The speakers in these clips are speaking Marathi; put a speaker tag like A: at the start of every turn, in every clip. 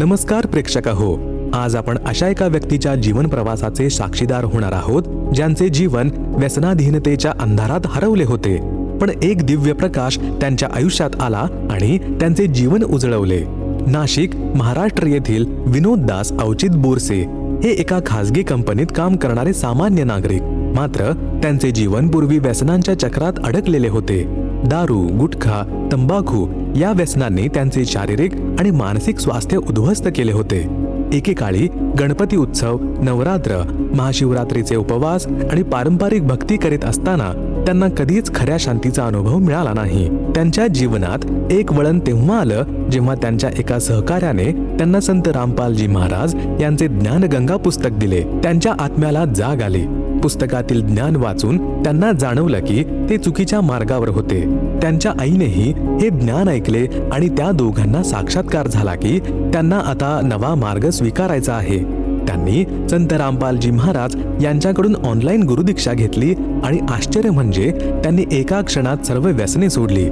A: नमस्कार प्रेक्षक हो आज आपण अशा एका व्यक्तीच्या जीवन प्रवासाचे साक्षीदार होणार आहोत ज्यांचे जीवन व्यसनाधीनतेच्या अंधारात हरवले होते. पण एक दिव्य प्रकाश त्यांच्या आयुष्यात आला आणि त्यांचे जीवन उजळवले. नाशिक महाराष्ट्र येथील विनोद दास अवचित बोरसे हे एका खासगी कंपनीत काम करणारे सामान्य नागरिक. मात्र त्यांचे जीवन पूर्वी व्यसनांच्या चक्रात अडकलेले होते. दारू गुटखा तंबाखू या व्यसनांनी त्यांचे शारीरिक आणि मानसिक स्वास्थ्य उद्ध्वस्त केले होते. एकेकाळी गणपती उत्सव नवरात्र महाशिवरात्रीचे उपवास आणि पारंपरिक भक्ती करीत असताना त्यांना कधीच खऱ्या शांतीचा अनुभव मिळाला नाही. त्यांच्या जीवनात एक वळण तेव्हा आलं जेव्हा त्यांच्या एका सहकार्याने त्यांना संत रामपालजी महाराज यांचे ज्ञानगंगा पुस्तक दिले. त्यांच्या आत्म्याला जाग आली. पुस्तकातील ज्ञान वाचून त्यांना जाणवलं की ते चुकीच्या मार्गावर होते. त्यांच्या आईनेही हे ज्ञान ऐकले आणि त्या दोघांना साक्षात्कार झाला की त्यांना आता नवा मार्ग स्वीकारायचा आहे. त्यांनी संत रामपालजी महाराज यांच्याकडून ऑनलाईन गुरुदीक्षा घेतली आणि आश्चर्य म्हणजे त्यांनी एका क्षणात सर्व व्यसने सोडली.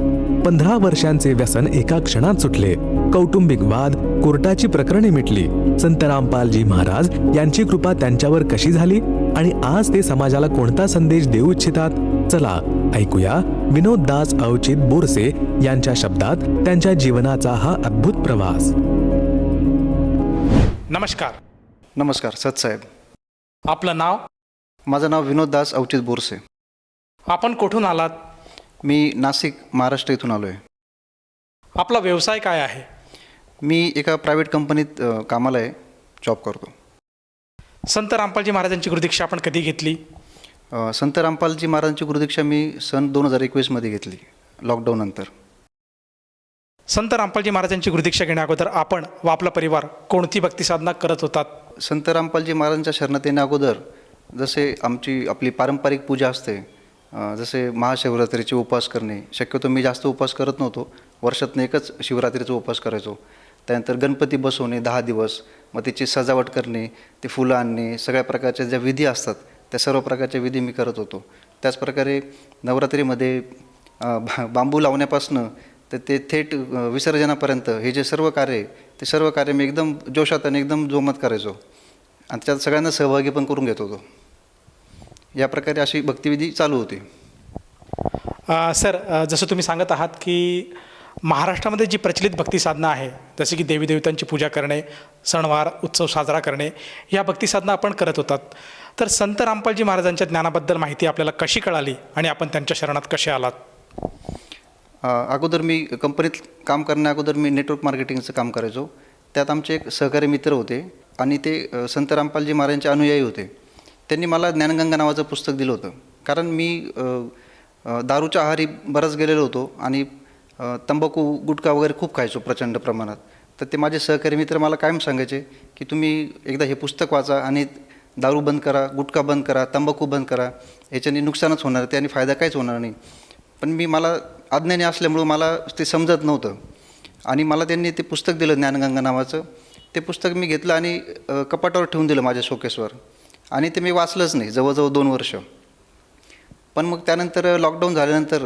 A: पंधरा वर्षांचे व्यसन एका क्षणात सुटले. कौटुंबिक वाद कोर्टाची प्रकरणे मिटली. संत रामपालजी महाराज यांची कृपा त्यांच्यावर कशी झाली? आणि आज ते समाजाला कोणता संदेश देऊ इच्छितात? चला ऐकूया विनोद दास अवचित बोरसे यांच्या शब्दात त्यांच्या जीवनाचा हा अद्भुत प्रवास.
B: नमस्कार.
C: नमस्कार सतसाहेब
B: आपलं नाव?
C: माझं नाव विनोद दास अवचित बोरसे.
B: आपण कुठून आलात?
C: मी नाशिक महाराष्ट्र इथून आलो आहे
B: आपला व्यवसाय काय आहे?
C: मी एका प्रायव्हेट कंपनीत अ, कामाला आहे जॉब करतो.
B: संत रामपालजी महाराजांची गुरुदीक्षा आपण कधी घेतली?
C: अ, संत रामपालजी महाराजांची गुरुदीक्षा मी सन दोन हजार एकवीसमध्ये घेतली लॉकडाऊननंतर
B: संत रामपालजी महाराजांची गुरुदीक्षा घेण्या अगोदर आपण व आपला परिवार कोणती भक्ती साधना करत होतात?
C: संत रामपालजी महाराजांच्या शरणात येण्या अगोदर जसे आमची आपली पारंपरिक पूजा असते अ, जसे महाशिवरात्रीचे उपवास करणे शक्यतो मी जास्त उपवास करत नव्हतो वर्षातनं एकच शिवरात्रीचा उपवास करायचो. त्यानंतर गणपती बसवणे दहा दिवस मग त्याची सजावट करणे ते फुलं आणणे सगळ्या प्रकारच्या ज्या विधी असतात त्या सर्व प्रकारच्या विधी मी करत होतो. त्याचप्रकारे नवरात्रीमध्ये बा बांबू लावण्यापासनं तर ते थेट विसर्जनापर्यंत हे जे सर्व कार्य आहे ते सर्व कार्य मी एकदम जोशात आणि एकदम जोमत करायचो. आणि त्यात सगळ्यांना सहभागी पण करून घेत होतो. या प्रकारे अशी भक्तिविधी चालू होती.
B: सर जसं तुम्ही सांगत आहात की महाराष्ट्रामध्ये जी प्रचलित भक्तिसाधना आहे जसे की देवी देवतांची पूजा करणे सणवार उत्सव साजरा करणे या भक्तिसाधना आपण करत होतात. तर संत रामपालजी महाराजांच्या ज्ञानाबद्दल माहिती आपल्याला कशी कळाली आणि आपण त्यांच्या शरणात कसे आलात?
C: अ, अगोदर मी कंपनीत काम करण्या अगोदर मी नेटवर्क मार्केटिंगचं काम करायचो. त्यात आमचे एक सहकारी मित्र होते आणि ते अ, संत रामपालजी महाराजांचे अनुयायी होते. त्यांनी मला ज्ञानगंगा नावाचं पुस्तक दिलं होतं. कारण मी अ, अ, दारूच्या आहारी बराच गेलेलो होतो आणि तंबाखू गुटखा वगैरे खूप खायचो प्रचंड प्रमाणात. तर ते माझे सहकारी मित्र मला कायम सांगायचे की तुम्ही एकदा हे पुस्तक वाचा आणि दारू बंद करा गुटखा बंद करा तंबाखू बंद करा. याच्याने नुकसानच होणार त्याने फायदा काहीच होणार नाही. पण मी मला अज्ञानी असल्यामुळं मला ते समजत नव्हतं. आणि मला त्यांनी ते पुस्तक दिलं ज्ञानगंगा नावाचं. ते पुस्तक मी घेतलं आणि कपाटावर ठेवून दिलं माझ्या शोकेसवर. आणि ते मी वाचलंच नाही जवळजवळ दोन वर्ष. पण मग त्यानंतर लॉकडाऊन झाल्यानंतर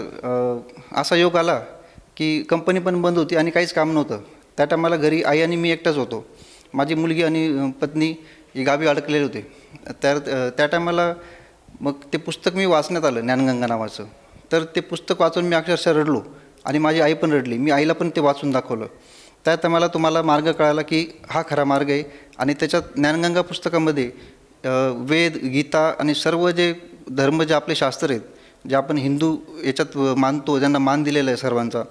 C: असा योग आला की कंपनी पण बंद होती आणि काहीच काम नव्हतं. त्या टायमाला घरी आई आणि मी एकटाच होतो. माझी मुलगी आणि पत्नी ही गावी अडकलेले होते. त्या त्या टायमाला मग ते पुस्तक मी वाचण्यात आलं ज्ञानगंगा नावाचं. तर ते पुस्तक वाचून मी अक्षरशः रडलो आणि माझी आई पण रडली. मी आईला पण ते वाचून दाखवलं. त्यात मला तुम्हाला मार्ग कळाला की हा खरा मार्ग आहे आणि त्याच्यात ज्ञानगंगा पुस्तकामध्ये वेद गीता आणि सर्व जे धर्म जे आपले शास्त्र आहेत जे आपण हिंदू याच्यात मानतो ज्यांना मान दिलेला आहे सर्वांचा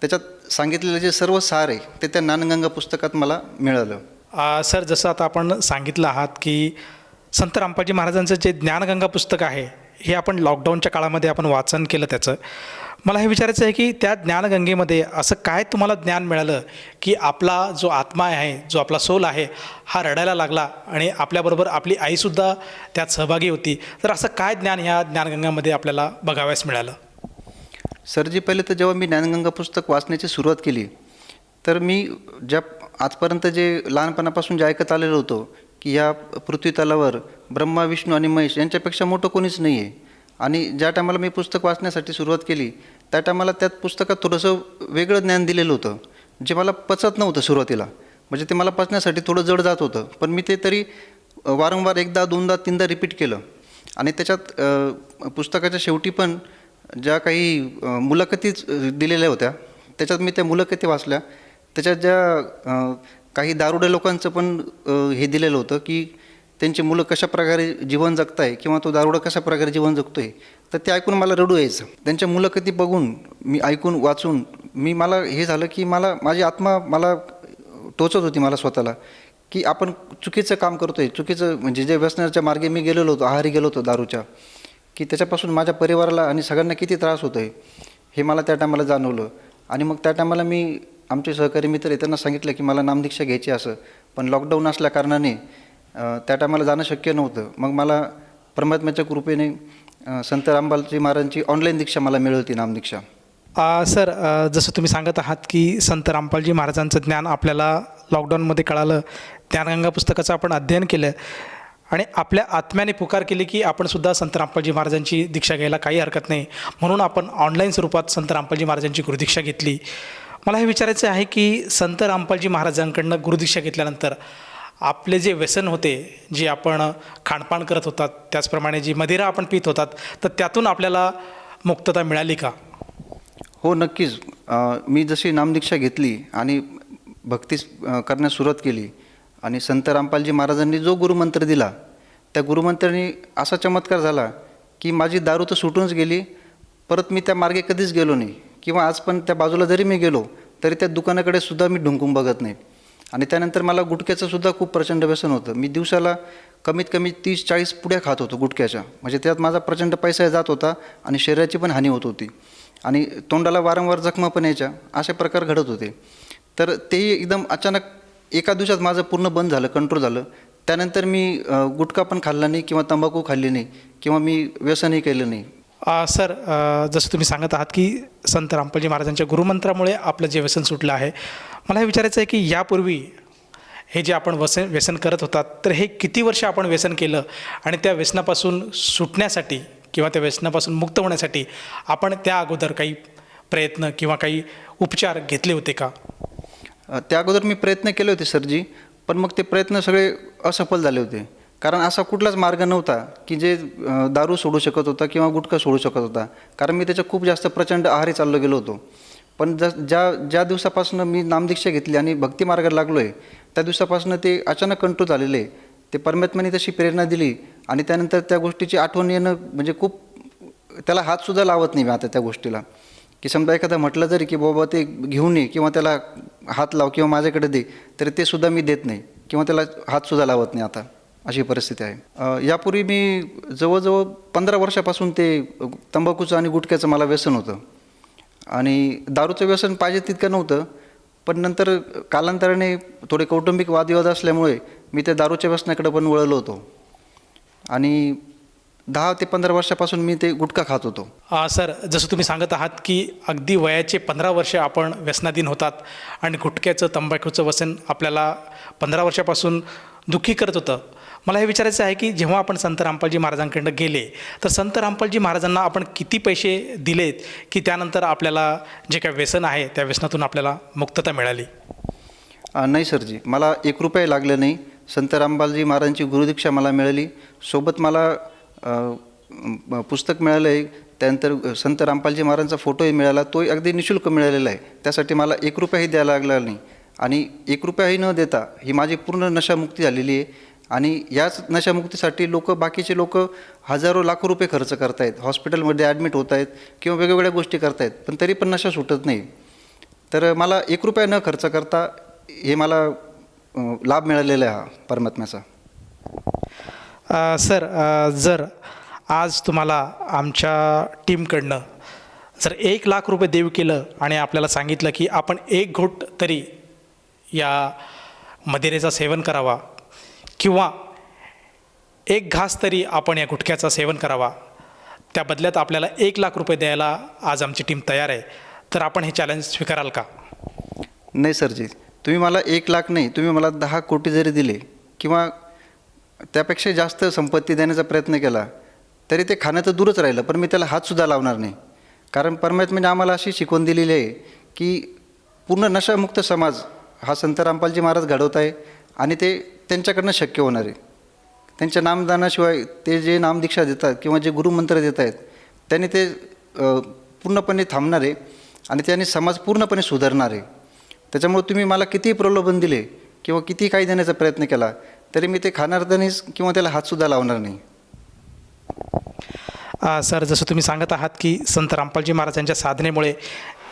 C: त्याच्यात सांगितलेलं जे सर्व सार आहे ते त्या ज्ञानगंगा पुस्तकात मला मिळालं.
B: सर जसं आता आपण सांगितलं आहात की संत रामपाजी महाराजांचं जे ज्ञानगंगा पुस्तक आहे हे आपण लॉकडाऊनच्या काळामध्ये आपण वाचन केलं त्याचं. मला हे विचारायचं आहे की त्या ज्ञानगंगेमध्ये असं काय तुम्हाला ज्ञान मिळालं की आपला जो आत्मा आहे जो आपला सोल आहे हा रडायला लागला आणि आपल्याबरोबर आपली आईसुद्धा त्यात सहभागी होती. तर असं काय ज्ञान ह्या ज्ञानगंगामध्ये आपल्याला बघावयास मिळालं?
C: सरजी पहिले तर जेव्हा मी ज्ञानगंगा पुस्तक वाचण्याची सुरुवात केली तर मी ज्या आजपर्यंत जे लहानपणापासून जे ऐकत आलेलो होतो की या पृथ्वी तलावर ब्रह्मा विष्णू आणि महेश यांच्यापेक्षा मोठं कोणीच नाही आहे आणि ज्या टायमाला मी पुस्तक वाचण्यासाठी सुरुवात केली त्या टायमाला त्यात पुस्तकात थोडंसं वेगळं ज्ञान दिलेलं होतं जे मला पचत नव्हतं सुरुवातीला. म्हणजे ते मला पचण्यासाठी थोडं जड जात होतं. पण मी ते तरी वारंवार एकदा दोनदा तीनदा रिपीट केलं. आणि त्याच्यात पुस्तकाच्या शेवटी पण ज्या काही मुलाखती दिलेल्या होत्या त्याच्यात मी त्या मुलाखती वाचल्या. त्याच्यात ज्या काही दारुड्या लोकांचं पण हे दिलेलं होतं की त्यांची मुलं कशा प्रकारे जीवन जगताय किंवा तो दारुडा कशा प्रकारे जीवन जगतोय तर ते ऐकून मला रडू यायचं. त्यांच्या मुलाखती बघून मी ऐकून वाचून मी मला हे झालं की मला माझी आत्मा मला टोचत होती मला स्वतःला की आपण चुकीचं काम करतोय चुकीचं म्हणजे जे व्यसनाच्या मार्गे मी गेलेलो होतो आहारी गेलो होतो दारूच्या की त्याच्यापासून माझ्या परिवाराला आणि सगळ्यांना किती त्रास होतो आहे हे मला त्या टायमाला जाणवलं. आणि मग त्या टायमाला मी आमचे सहकारी मित्र त्यांना सांगितलं की मला नामदीक्षा घ्यायची असं. पण लॉकडाऊन असल्या कारणाने त्या टायमाला जाणं शक्य नव्हतं. मग मला परमात्म्याच्या कृपेने संत रामबालजी महाराजांची ऑनलाईन दीक्षा मला मिळवती नामदीक्षा
B: सर जसं तुम्ही सांगत आहात की संत रामपालजी महाराजांचं ज्ञान आपल्याला लॉकडाऊनमध्ये कळालं ज्ञानगंगा पुस्तकाचं आपण अध्ययन केलं आणि आपल्या आत्म्याने पुकार केली की आपण सुद्धा संत रामपालजी महाराजांची दीक्षा घ्यायला काही हरकत नाही. म्हणून आपण ऑनलाईन स्वरूपात संत रामपालजी महाराजांची गुरुदीक्षा घेतली. मला हे विचारायचं आहे की संत रामपालजी महाराजांकडनं गुरुदीक्षा घेतल्यानंतर आपले जे व्यसन होते जे आपण खाणपान करत होतात त्याचप्रमाणे जी मदिरा आपण पित होतात तर त्यातून आपल्याला मुक्तता मिळाली का?
C: हो नक्कीच. अ, मी जशी नामदीक्षा घेतली आणि भक्ती करण्यास सुरुवात केली आणि संत रामपालजी महाराजांनी जो गुरुमंत्र दिला त्या गुरुमंत्राने असा चमत्कार झाला की माझी दारू तर सुटूनच गेली परत मी त्या मार्गे कधीच गेलो नाही. किंवा आज पण त्या बाजूला जरी मी गेलो तरी त्या दुकानाकडे सुद्धा मी ढुंकून बघत नाही आणि त्यानंतर मला गुटख्याचं सुद्धा खूप प्रचंड व्यसन होतं. मी दिवसाला कमीत कमी तीस चाळीस पुड्या खात होतो गुटख्याच्या. म्हणजे त्यात माझा प्रचंड पैसा जात होता आणि शरीराची पण हानी होत होती. आणि तोंडाला वारंवार जखमा पण यायच्या. असे प्रकार घडत होते. तर तेही एकदम अचानक एका दिवसात माझं पूर्ण बंद झालं कंट्रोल झालं. त्यानंतर मी गुटखा पण खाल्ला नाही किंवा तंबाखू खाल्ली नाही किंवा मी व्यसनही केलं नाही.
B: सर जसं तुम्ही सांगत आहात की संत रामपालजी महाराजांच्या गुरुमंत्रामुळे आपलं जे व्यसन सुटलं आहे मला हे विचारायचं आहे की यापूर्वी हे जे आपण वसन व्यसन करत होतात तर हे किती वर्ष आपण व्यसन केलं आणि त्या व्यसनापासून सुटण्यासाठी किंवा त्या व्यसनापासून मुक्त होण्यासाठी आपण त्या अगोदर काही प्रयत्न किंवा काही उपचार घेतले होते का?
C: त्या अगोदर मी प्रयत्न केले होते सरजी पण मग ते प्रयत्न सगळे असफल झाले होते. कारण असा कुठलाच मार्ग नव्हता की जे दारू सोडू शकत होता किंवा गुटखा सोडू शकत होता. कारण मी त्याच्या खूप जास्त प्रचंड आहारी चाललो गेलो होतो. पण ज ज्या ज्या दिवसापासून मी नामदीक्षा घेतली आणि भक्ती मार्गाला लागलो आहे त्या दिवसापासून ते अचानक कंट्रोल झालेले. आहे. ते परमात्म्याने तशी प्रेरणा दिली आणि त्यानंतर त्या गोष्टीची आठवण येणं म्हणजे खूप त्याला हातसुद्धा लावत नाही मी आता त्या गोष्टीला. की समजा एखादा म्हटलं जरी की बाबा ते घेऊन ये किंवा त्याला हात लाव किंवा माझ्याकडे दे तरी ते सुद्धा मी देत नाही किंवा त्याला हातसुद्धा लावत नाही आता. अशी परिस्थिती आहे. यापूर्वी मी जवळजवळ पंधरा वर्षापासून ते तंबाखूचं आणि गुटख्याचं मला व्यसन होतं. आणि दारूचं व्यसन पाहिजे तितकं नव्हतं पण नंतर कालांतराने थोडे कौटुंबिक वादविवाद असल्यामुळे मी त्या दारूच्या व्यसनाकडे पण वळलो होतो. आणि दहा ते पंधरा वर्षापासून मी ते गुटखा खात होतो.
B: सर जसं तुम्ही सांगत आहात की अगदी वयाचे पंधरा वर्ष आपण व्यसनाधीन होतात आणि गुटख्याचं तंबाखूचं व्यसन आपल्याला पंधरा वर्षापासून दुःखी करत होतं. मला हे विचारायचं आहे की जेव्हा आपण संत रामपालजी महाराजांकडं गेले तर संत रामपालजी महाराजांना आपण किती पैसे दिलेत की त्यानंतर आपल्याला जे काय व्यसन आहे त्या व्यसनातून आपल्याला मुक्तता मिळाली?
C: नाही सरजी. मला एक रुपये लागले नाही. संत रामबालजी महाराजांची गुरुदीक्षा मला मिळाली. सोबत मला पुस्तक मिळालं. आहे त्यानंतर संत रामपालजी महाराजांचा फोटोही मिळाला. तोही अगदी निशुल्क मिळालेला आहे. त्यासाठी मला एक रुपयाही द्यायला लागला नाही. आणि एक रुपयाही न देता ही माझी पूर्ण नशामुक्ती झालेली आहे. आणि याच नशामुक्तीसाठी लोक बाकीचे लोक हजारो लाखो रुपये खर्च करतायत. हॉस्पिटलमध्ये ॲडमिट होत आहेत किंवा वेगवेगळ्या गोष्टी करतायत. पण तरी पण नशा सुटत नाही. तर मला एक रुपया न खर्च करता हे मला लाभ मिळालेला आहे हा परमात्म्याचा.
B: सर जर आज तुम्हाला आमच्या टीमकडनं जर एक लाख रुपये देव केलं आणि आपल्याला सांगितलं की आपण एक घोट तरी या मदिरेचा सेवन करावा किंवा एक घास तरी आपण या गुटख्याचा सेवन करावा. त्या बदल्यात आपल्याला एक लाख रुपये द्यायला आज आमची टीम तयार आहे. तर आपण हे चॅलेंज स्वीकाराल का?
C: नाही सरजी तुम्ही मला एक लाख नाही तुम्ही मला दहा कोटी जरी दिले किंवा त्यापेक्षा जास्त संपत्ती देण्याचा प्रयत्न केला तरी ते खाणं तर दूरच राहिलं पण मी त्याला हातसुद्धा लावणार नाही. कारण परमात्म्याने म्हणजे आम्हाला अशी शिकवण दिलेली आहे की पूर्ण नशामुक्त समाज हा संत रामपालजी महाराज घडवत आहे आणि ते त्यांच्याकडनं शक्य होणार आहे. त्यांच्या नामदानाशिवाय ते जे नामदीक्षा देतात किंवा जे गुरुमंत्र देत आहेत त्यांनी ते पूर्णपणे थांबणार आहे आणि त्याने समाज पूर्णपणे सुधारणार आहे. त्याच्यामुळे तुम्ही मला कितीही प्रलोभन दिले किंवा किती काही देण्याचा प्रयत्न केला तरी मी ते खाणार तर नाहीच किंवा त्याला हातसुद्धा लावणार नाही.
B: सर जसं तुम्ही सांगत आहात की संत रामपालजी महाराजांच्या साधनेमुळे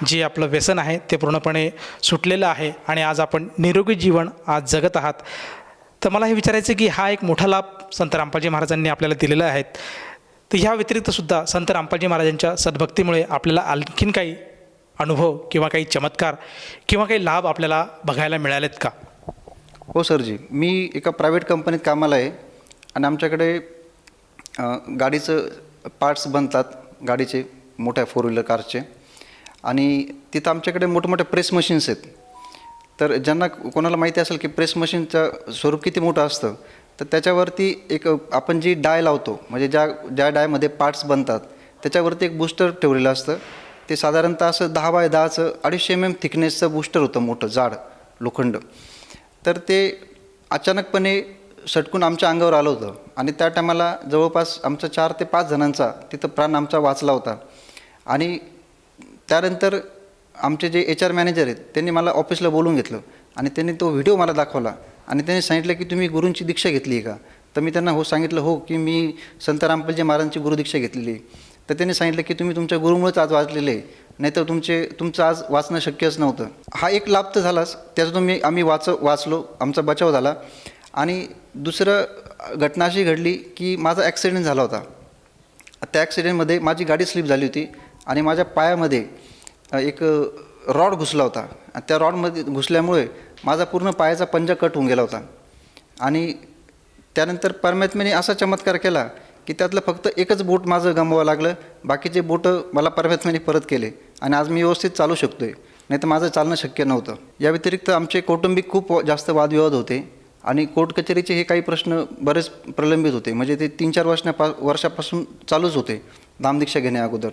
B: जे आपलं व्यसन आहे ते पूर्णपणे सुटलेलं आहे आणि आज आपण निरोगी जीवन आज जगत आहात. तर मला हे विचारायचं की हा एक मोठा लाभ संत रामपालजी महाराजांनी आपल्याला दिलेला आहे. तर ह्या व्यतिरिक्तसुद्धा संत रामपालजी महाराजांच्या सद्भक्तीमुळे आपल्याला आणखीन काही अनुभव किंवा काही चमत्कार किंवा काही लाभ आपल्याला बघायला मिळालेत का?
C: हो सरजी मी एका प्रायव्हेट कंपनीत कामाला आहे आणि आमच्याकडे गाडीचं पार्ट्स बनतात गाडीचे मोठ्या फोर व्हीलर कारचे. आणि तिथं आमच्याकडे मोठमोठ्या प्रेस मशीन्स आहेत. तर ज्यांना कोणाला माहिती असेल की प्रेस मशीनचं स्वरूप किती मोठं असतं तर त्याच्यावरती एक आपण जी डाय लावतो म्हणजे ज्या ज्या डायमध्ये पार्ट्स बनतात त्याच्यावरती एक बूस्टर ठेवलेलं असतं. ते साधारणतः असं दहा बाय दहाचं अडीचशे एम एम थिकनेसचं बूस्टर होतं मोठं जाड लोखंड. तर ते अचानकपणे सटकून आमच्या अंगावर आलं होतं. आणि त्या टायमाला जवळपास आमचा चार ते पाच जणांचा तिथं प्राण आमचा वाचला होता. आणि त्यानंतर आमचे जे एच आर मॅनेजर आहेत त्यांनी मला ऑफिसला बोलवून घेतलं आणि त्यांनी तो व्हिडिओ मला दाखवला आणि त्यांनी सांगितलं की तुम्ही गुरूंची दीक्षा घेतली आहे का? तर मी त्यांना हो सांगितलं हो की मी संत रामपलजी महाराजांची गुरुदीक्षा घेतलेली आहे. तर त्यांनी सांगितलं की तुम्ही तुमच्या गुरुमुळेच आज वाचलेले आहे. नाहीतर तुमचे तुमचं आज वाचणं शक्यच नव्हतं. हा एक लाभ तर झालाच. त्याच्यातून मी आम्ही वाच वाचलो. आमचा बचाव झाला. आणि दुसरं घटना अशी घडली की माझा ॲक्सिडेंट झाला होता. त्या ॲक्सिडेंटमध्ये माझी गाडी स्लिप झाली होती आणि माझ्या पायामध्ये एक रॉड घुसला होता. आणि त्या रॉडमध्ये घुसल्यामुळे माझा पूर्ण पायाचा पंजा कट होऊन गेला होता. आणि त्यानंतर परमात्म्याने असा चमत्कार केला की त्यातलं फक्त एकच बोट माझं गमवावं लागलं. बाकीचे बोटं मला परमात्म्याने परत केले. आणि आज मी व्यवस्थित चालू शकतो आहे नाही तर माझं चालणं शक्य नव्हतं. या व्यतिरिक्त आमचे कौटुंबिक खूप जास्त वादविवाद होते. आणि कोर्ट कचेरीचे हे काही प्रश्न बरेच प्रलंबित होते. म्हणजे ते तीन चार वर्षापा वर्षापासून चालूच होते. नामदीक्षा घेण्या अगोदर.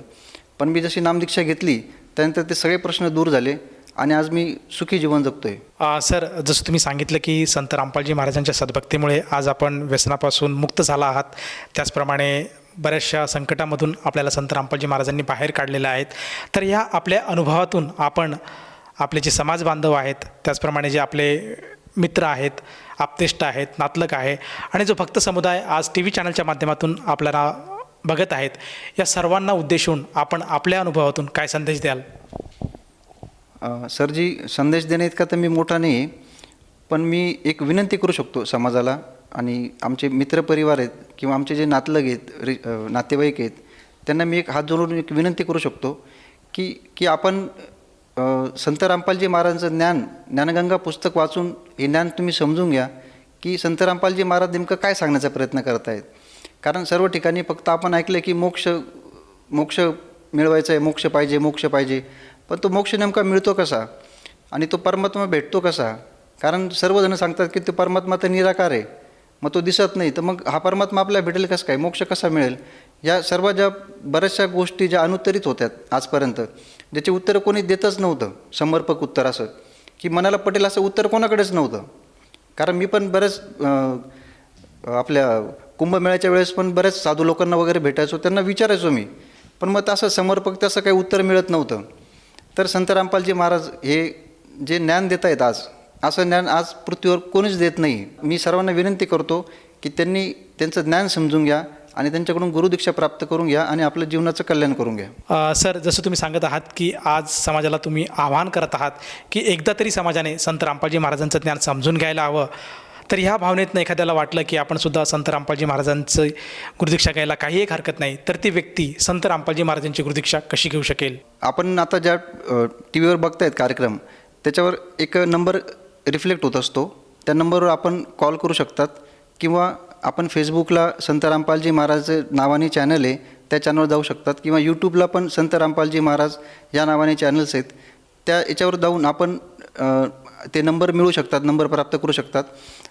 C: पण मी जशी नामदीक्षा घेतली त्यानंतर ते सगळे प्रश्न दूर झाले आणि आज मी सुखी जीवन जगतोय.
B: सर जसं तुम्ही सांगितलं की संत रामपालजी महाराजांच्या सद्भक्तीमुळे आज आपण व्यसनापासून मुक्त झाला आहात. त्याचप्रमाणे बऱ्याचशा संकटामधून आपल्याला संत रामपालजी महाराजांनी बाहेर काढलेल्या आहेत. तर या आपल्या अनुभवातून आपण आपले जे समाज बांधव आहेत त्याचप्रमाणे जे आपले मित्र आहेत आपतेष्ट आहेत नातलक आहे आणि जो भक्त समुदाय आज टी व्ही चॅनलच्या माध्यमातून आपल्याला बघत आहेत. या सर्वांना उद्देशून आपण आपल्या अनुभवातून काय संदेश द्याल?
C: सरजी संदेश देणे इतका तर मी मोठा नाही आहे. पण मी एक विनंती करू शकतो समाजाला आणि आमचे मित्रपरिवार आहेत किंवा आमचे जे नातलग आहेत रि नातेवाईक आहेत त्यांना मी एक हात जोडून एक विनंती करू शकतो की की आपण संत रामपालजी महाराजांचं ज्ञान ज्ञानगंगा पुस्तक वाचून हे ज्ञान तुम्ही समजून घ्या की संत रामपालजी महाराज नेमकं काय सांगण्याचा प्रयत्न करत आहेत कारण सर्व ठिकाणी फक्त आपण ऐकलं की मोक्ष मोक्ष मिळवायचा आहे मोक्ष पाहिजे मोक्ष पाहिजे. पण तो मोक्ष नेमका मिळतो कसा? आणि तो परमात्मा भेटतो कसा? कारण सर्वजण सांगतात की तो परमात्मा तर निराकार आहे. मग तो दिसत नाही. तर मग हा परमात्मा आपल्याला भेटेल कसं काय? मोक्ष कसा मिळेल? या सर्व ज्या बऱ्याचशा गोष्टी ज्या अनुत्तरित होत्यात आजपर्यंत ज्याचे उत्तर कोणी देतच नव्हतं. समर्पक उत्तर असं. की मनाला पटेल असं उत्तर कोणाकडेच नव्हतं. कारण मी पण बरेच आपल्या कुंभमेळ्याच्या वेळेस पण बऱ्याच साधू लोकांना वगैरे भेटायचो त्यांना विचारायचो मी. पण मग तसं समर्पक तसं काही उत्तर मिळत नव्हतं. तर संत रामपालजी महाराज हे जे ज्ञान देत आहेत आज असं ज्ञान आज पृथ्वीवर कोणीच देत नाही. मी सर्वांना विनंती करतो की त्यांनी त्यांचं ज्ञान समजून घ्या आणि त्यांच्याकडून गुरुदीक्षा प्राप्त करून घ्या आणि आपलं जीवनाचं कल्याण करून घ्या.
B: सर जसं तुम्ही सांगत आहात की आज समाजाला तुम्ही आवाहन करत आहात की एकदा तरी समाजाने संत रामपालजी महाराजांचं ज्ञान समजून घ्यायला हवं तर ह्या भावनेतनं एखाद्याला वाटलं की आपण सुद्धा संत रामपालजी महाराजांचं गुरुदीक्षा घ्यायला काही एक हरकत नाही तर ती व्यक्ती संत रामपालजी महाराजांची गुरुदीक्षा कशी घेऊ शकेल?
C: आपण आता ज्या टी व्हीवर बघतायत कार्यक्रम त्याच्यावर एक नंबर रिफ्लेक्ट होत असतो. त्या नंबरवर आपण कॉल करू शकतात किंवा आपण फेसबुकला संत रामपालजी महाराज नावाने चॅनल आहे त्या चॅनलवर जाऊ शकतात किंवा यूट्यूबला पण संत रामपालजी महाराज या नावाने चॅनल्स आहेत त्या याच्यावर जाऊन आपण ते नंबर मिळू शकतात नंबर प्राप्त करू शकतात.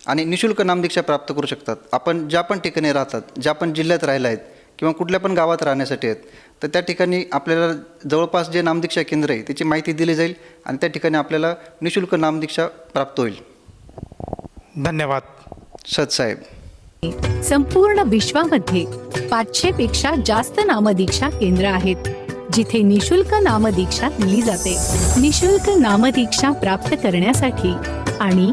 C: आणि निशुल्क नामदीक्षा प्राप्त करू शकतात. आपण ज्या पण ठिकाणी राहतात ज्या पण जिल्ह्यात राहिला आहेत किंवा कुठल्या पण गावात राहण्यासाठी आहेत तर त्या ठिकाणी आपल्याला जवळपास जे नामदीक्षा केंद्र आहे त्याची माहिती दिली जाईल आणि त्या ठिकाणी आपल्याला निशुल्क नामदीक्षा प्राप्त होईल.
B: धन्यवाद.
C: सत साहेब.
D: संपूर्ण विश्वामध्ये पाचशे पेक्षा जास्त नामदीक्षा केंद्र आहेत जिथे निशुल्क नामदीक्षा दिली जाते. निशुल्क नामदीक्षा प्राप्त करण्यासाठी आणि